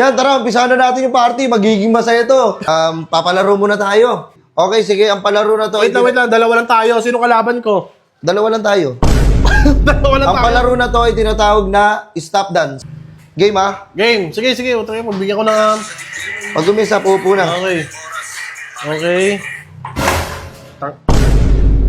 Yan, tara, umpisa na natin yung party. Magiging masaya to. Um, papalaro muna tayo. Okay, sige, ang palaro na to. Wait lang, wait lang. Dalawa lang tayo. Sino kalaban ko? Dalawa lang tayo. Dalawa lang Ang tayo. palaro na to ay tinatawag na stop dance. Game ha? Game. Sige, sige. Ito kayo. Magbigyan ko ng... Pag umisa, pupo na. Okay. Okay. Tang-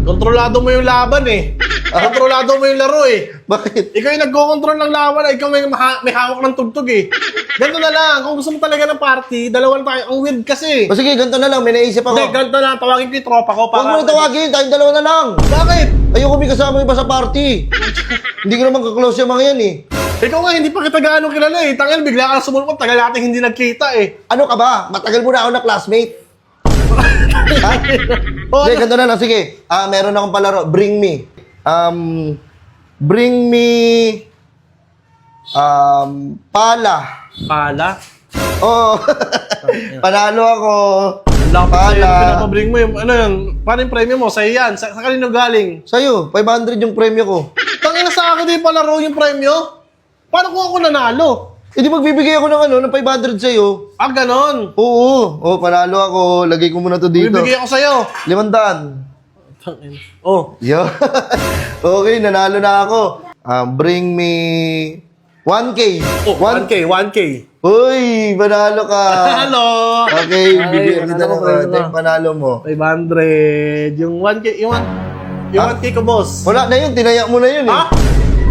Kontrolado mo yung laban eh. Kontrolado mo yung laro eh. Bakit? Ikaw yung nagko-control ng laban, ikaw may, maha- may hawak ng tugtog eh. Ganito na lang, kung gusto mo talaga ng party, dalawan tayo. Ang weird kasi. O sige, ganito na lang. May naisip ako. Hindi, ganito na, tawagin ko yung tropa ko Huwag mo para... na tawagin. Tayong dalawa na lang. Bakit? Ayoko may kasama yung iba sa party. hindi ko naman kaklose yung mga yan eh. Ikaw nga, hindi pa kita gaano kilala eh. Tangal, bigla ka sumulpot, tagal natin hindi nagkita eh. Ano ka ba? Matagal mo na ako na classmate. ha? Oh, Sige, ganito na lang. Sige. Ah, meron akong palaro. Bring me. Um, bring me... Um, pala. Pala. Oo. Panalo ako. Lapit sa'yo, Pala. pinapabring mo yung, ano yun, paano yung premium mo? Sa'yo yan. Sa, sa kanino galing? Sa'yo, 500 yung premyo ko. Tangina sa akin din palaro yung premyo. Paano kung ako nanalo? Hindi magbibigay ako ng ano, ng 500 sa'yo. Ah, ganon. Oo. Oh, panalo ako. Lagay ko muna to dito. Bibigay ako sa'yo. Limandaan. Oh, Yo. okay, nanalo na ako. Um, bring me 1K. oh 1K, 1K. Uy, panalo ka. Hello! Okay, bigyan kita ng ko, panalo ko. Panalo mo. 500. Yung 1K, yung, one- yung 1K ko, boss. Wala na yun, tinayak mo na yun eh. Ha?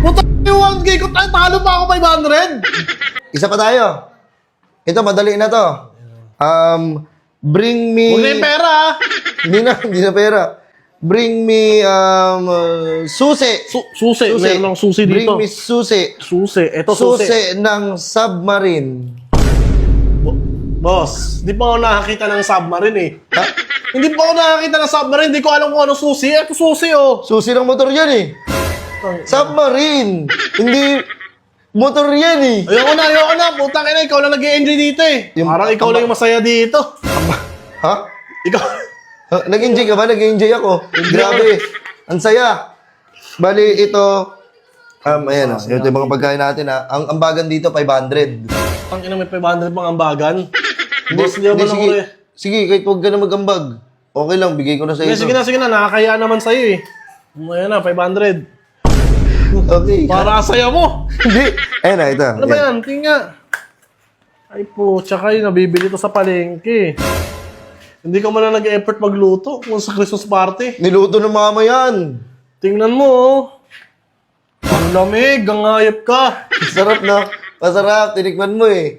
Puta yung 1K ko, tayo, talo pa ako 500. Isa pa tayo. Ito, madali na to. Um, bring me... Huwag na yung pera, ah. Hindi na, hindi na pera. Bring me um, uh, susi. Su susi. Meron ng susi Bring dito. me susi. Susi. Ito susi. Susi ng submarine. Bo- Boss, di pa ako nakakita ng submarine eh. Ha? Hindi pa ako nakakita ng submarine, di ko alam kung ano susi. Ito susi oh. Susi ng motor yan eh. Submarine. Hindi motor yan eh. Ayoko na, ayoko na. Putang ina, ikaw lang nag-enjoy dito eh. Yung- Parang ikaw lang yung masaya dito. Ha? Ikaw. Ha? Nag-enjoy ka ba? Nag-enjoy ako. Grabe. Ang saya. Bali, ito... Um, ayan ah. Ito yung mga pagkain natin ah. Ang ambagan dito, 500. Ang ina may 500 pang ambagan. Boss, di ako Hindi, lang sige. Sige, kahit huwag ka na mag-ambag. Okay lang, bigay ko na sa Sige, iyo. sige na, sige na. Nakakaya naman sa'yo eh. Ayan na, 500. Okay. Para saya mo. Hindi. Ayan na, ito. Ano ba yan? Tingnan nga. Ay po, tsaka yun, nabibili to sa palengke. Hindi ka man na nag-effort magluto kung sa Christmas party. Niluto ng mama yan. Tingnan mo, oh. Ang lamig, ang ayop ka. Sarap na. Masarap. Tinikman mo eh.